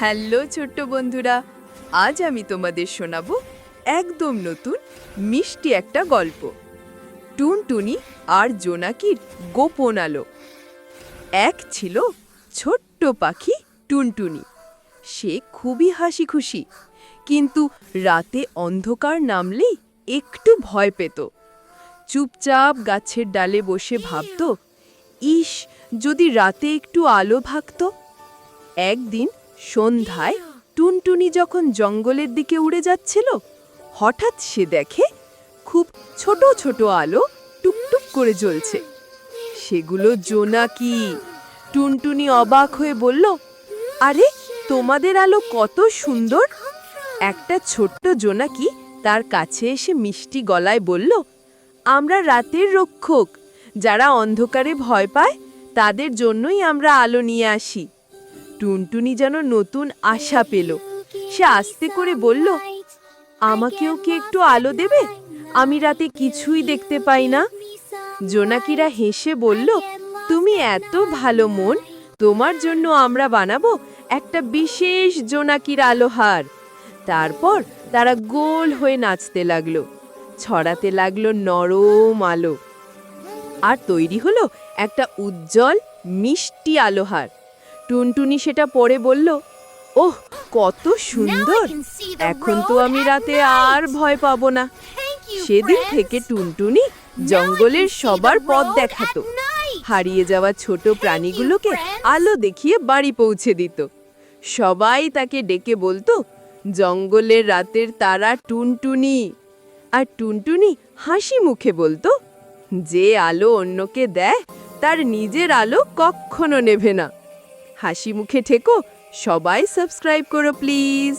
Hello ছোট্ট বন্ধুরা, আজ আমি তোমাদের শোনাবো একদম নতুন, মিষ্টি একটা গল্প। টুনটুনি আর জোনাকির গোপন আলো। এক ছিল ছোট্ট পাখি টুনটুনি। সে খুবই হাসি খুশি কিন্তু রাতে অন্ধকার নামলেই একটু ভয় পেত। চুপচাপ গাছের ডালে বসে ভাবত, ইস, যদি রাতে একটু আলো ভাগত? একদিন সন্ধ্যায় টুনটুনি যখন জঙ্গলের দিকে উড়ে যাচ্ছিল, হঠাৎ সে দেখে খুব ছোট ছোট আলো টুকটুক করে জ্বলছে। সেগুলো জোনাকি টুনটুনি অবাক হয়ে বলল, আরে, তোমাদের আলো কত সুন্দর! একটা ছোট্ট জোনাকি তার কাছে এসে মিষ্টি গলায় বলল, আমরা রাতের রক্ষক। যারা অন্ধকারে ভয় পায়, তাদের জন্যই আমরা আলো নিয়ে আসি। টুনটুনি যেন নতুন আশা পেল। সে আস্তে করে বলল, আমাকেও কি একটু আলো দেবে? আমি রাতে কিছুই দেখতে পাই না। জোনাকিরা হেসে বলল, তুমি এত ভালো মন, তোমার জন্য আমরা বানাবো একটা বিশেষ জোনাকির আলোহার। তারপর তারা গোল হয়ে নাচতে লাগল, ছড়াতে লাগল নরম আলো। আর তৈরি হলো একটা উজ্জ্বল, মিষ্টি আলোহার। টুনটুনি সেটা পরে বলল ওহ কত সুন্দর! এখন তো আমি রাতে আর ভয় পাবো না। সেদিন থেকে টুনটুনি জঙ্গলের সবার পথ দেখাতো। হারিয়ে যাওয়া ছোট প্রাণীগুলোকে আলো দেখিয়ে বাড়ি পৌঁছে দিত। সবাই তাকে ডেকে বলতো জঙ্গলের রাতের তারা টুনটুনি। আর টুনটুনি হাসি মুখে বলতো যে আলো অন্যকে দেয় তার নিজের আলো কখনো নেভে না। হাসি মুখে ঠেকো সবাই সাবস্ক্রাইব করো প্লিজ।